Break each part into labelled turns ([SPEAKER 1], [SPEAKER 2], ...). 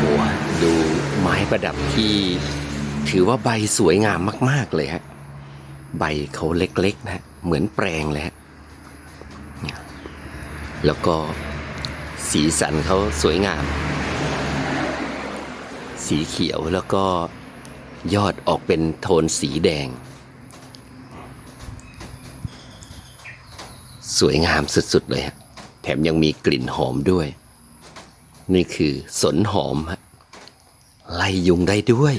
[SPEAKER 1] หดูไม้ประดับที่ถือว่าใบสวยงามมาก ๆ เลยฮะ ใบเขาเล็ก ๆนะฮะเหมือนแปลงเลยฮะแล้วก็สีสันเขาสวยงาม สีเขียวแล้วก็ยอดออกเป็นโทนสีแดง สวยงามสุด ๆ เลยฮะ แถมยังมีกลิ่นหอมด้วย นี่คือสนหอม ไล่ยุงได้ด้วย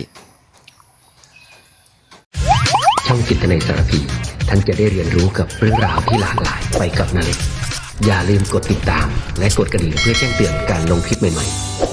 [SPEAKER 2] ช่องจิตในสารพี ท่านจะได้เรียนรู้กับเรื่องราวที่หลากหลายไปกับนาเล็กอย่าลืมกดติดตาม และกดกระดิ่งเพื่อแจ้งเตือนการลงคลิปใหม่ๆ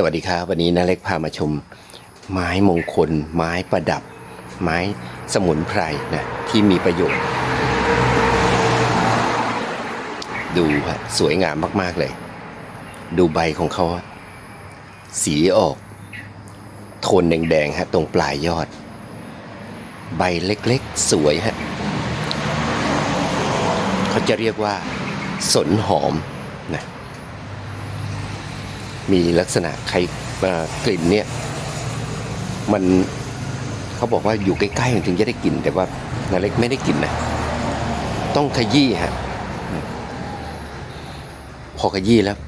[SPEAKER 1] สวัสดีครับ วันนี้นาเล็กพามาชม ไม้มงคล ไม้ประดับ ไม้สมุนไพรนะที่มีประโยชน์ ดูฮะสวยงามมาก ๆ เลย ดูใบของเขา สีออก โทนแดง ๆ ฮะ ตรงปลายยอด ใบเล็ก ๆ สวยฮะ เขาจะเรียกว่า สนหอมนะ มีลักษณะใครกลิ่นเนี่ยมันเขาบอกว่าอยู่ใกล้ๆถึงจะได้กลิ่นแต่ว่านาเล็กไม่ได้กลิ่นนะต้องขยี้ฮะพอขยี้แล้ว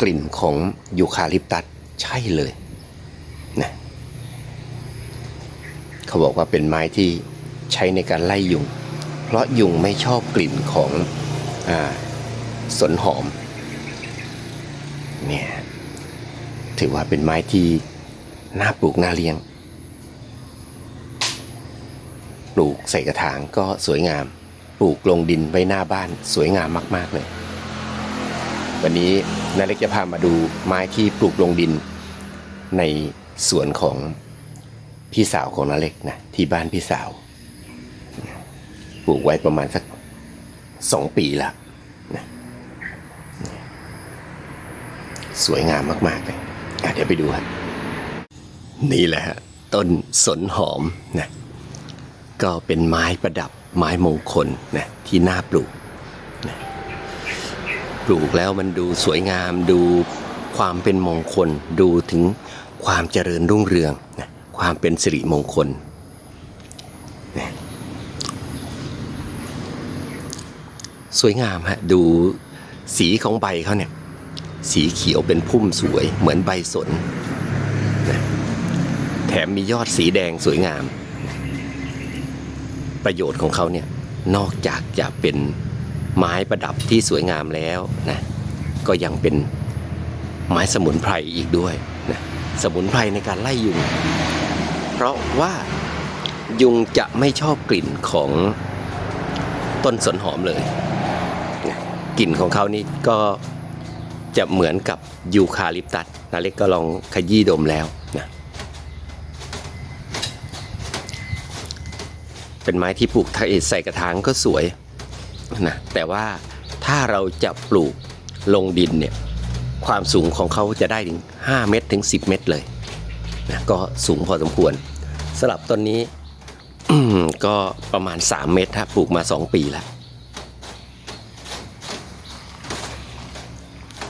[SPEAKER 1] กลิ่นของยูคาลิปตัสใช่เลยนะเขาบอกว่าเป็นไม้ที่ใช้ในการไล่ยุง เพราะยุงไม่ชอบกลิ่นของอาสนหอมเนี่ย ถือว่าเป็นไม้ที่น่าปลูกน่าเลี้ยง ปลูกใส่กระถางก็สวยงาม ปลูกลงดินไว้หน้าบ้านสวยงามมาก ๆ เลย วันนี้นาเล็กจะพามาดูไม้ที่ปลูกลงดิน ในสวนของพี่สาวของนาเล็กนะที่บ้านพี่สาว ปลูกไว้ประมาณสักสองปีแล้วนะสวยงามมาก ๆ เลย เดี๋ยวไปดูครับนี่แหละฮะต้นสนหอมนะก็เป็นไม้ประดับไม้มงคลนะที่น่าปลูกปลูกแล้วมันดูสวยงามดูความเป็นมงคล ดูถึงความเจริญรุ่งเรืองนะความเป็นสิริมงคลนะสวยงามฮะดูสีของใบเขาเนี่ย สีเขียวเป็นพุ่มสวยเหมือนใบสนนะแถมมียอดสีแดงสวยงาม ประโยชน์ของเขาเนี่ยนอกจากจะเป็นไม้ประดับที่สวยงามแล้วนะก็ยังเป็นไม้สมุนไพรอีกด้วยนะสมุนไพรในการไล่ยุง เพราะว่ายุงจะไม่ชอบกลิ่นของต้นสนหอมเลยนะกลิ่นของเขานี่ก็ จะเหมือนกับยูคาลิปตัสนาเล็กก็ลองขยี้ดมแล้วนะเป็นไม้ที่ปลูกใส่กระถางก็สวยนะแต่ว่าถ้าเราจะปลูกลงดินเนี่ยความสูงของเขาจะได้ถึง 5 เมตรถึง 10 เมตรเลยนะก็สูงพอสมควรสลับต้นนี้ก็ประมาณ 3 เมตรฮะปลูกมา 2 ปีแล้ว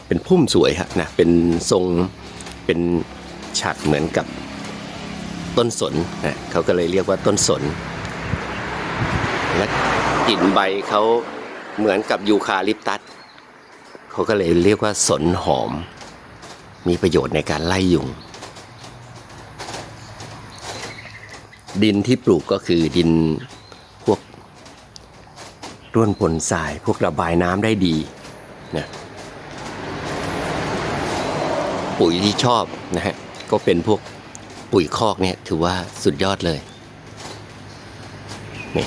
[SPEAKER 1] เป็นพุ่มสวยฮะนะเป็นทรงเป็นฉัดเหมือนกับต้นสนนะเขาก็เลยเรียกว่าต้นสน และกลิ่นใบเขาเหมือนกับยูคาลิปตัสเขาก็เลยเรียกว่าสนหอม มีประโยชน์ในการไล่ยุง ดินที่ปลูกก็คือดินพวกร่วนปนทรายพวกระบายน้ำได้ดีนะ ปุ๋ยที่ชอบนะฮะก็เป็นพวกปุ๋ยคอกเนี่ยถือว่าสุดยอดเลยนี่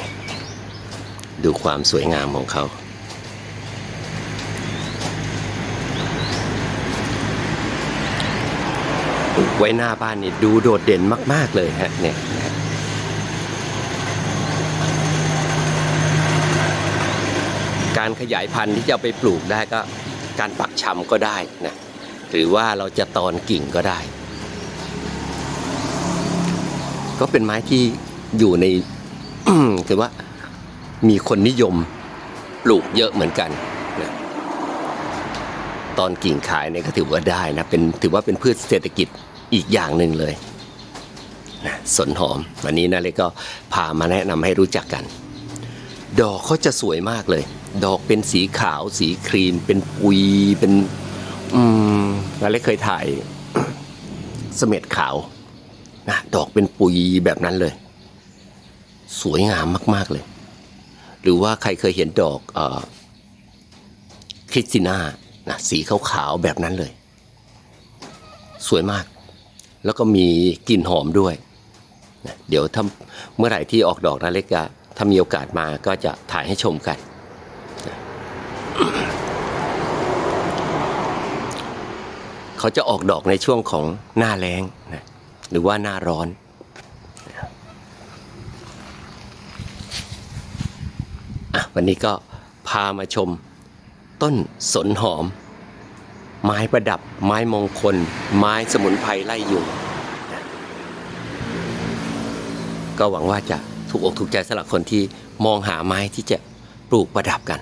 [SPEAKER 1] ดูความสวยงามของเขาไว้หน้าบ้านนี่ดูโดดเด่นมาก ๆ เลยฮะเนี่ยการขยายพันธุ์ที่จะไปปลูกได้ก็การปักชำก็ได้นะ หรือว่าเราจะตอนกิ่งก็ได้ ก็เป็นไม้ที่อยู่ในถือว่ามีคนนิยมปลูกเยอะเหมือนกันนะตอนกิ่งขายเนี่ยก็ถือว่าได้นะเป็นถือว่าเป็นพืชเศรษฐกิจอีกอย่างหนึ่งเลยนะสนหอมวันนี้นะเล็กก็พามาแนะนำให้รู้จักกัน ดอกเขาจะสวยมากเลย ดอกเป็นสีขาวสีครีม เป็นปุยเป็น อืมนาเล็กเคยถ่าย เสม็ดขาวนะดอกเป็นปุยแบบนั้นเลย สวยงามมาก ๆเลย หรือว่าใครเคยเห็นดอกเออคริสติน่านะสีขาวๆแบบนั้นเลย สวยมาก แล้วก็มีกลิ่นหอมด้วยนะเดี๋ยวถ้าเมื่อไหร่ที่ออกดอกนาเล็กก็ถ้ามีโอกาสมาก็จะถ่ายให้ชมกันนะ เขาจะออกดอกในช่วงของหน้าแล้งนะหรือว่าหน้าร้อนอวันนี้ก็พามาชมต้นสนหอม ไม้ประดับ ไม้มงคล ไม้สมุนไพรไล่ยุงก็หวังว่าจะถูกอกถูกใจสำหรับคนที่มองหาไม้ที่จะปลูกประดับกัน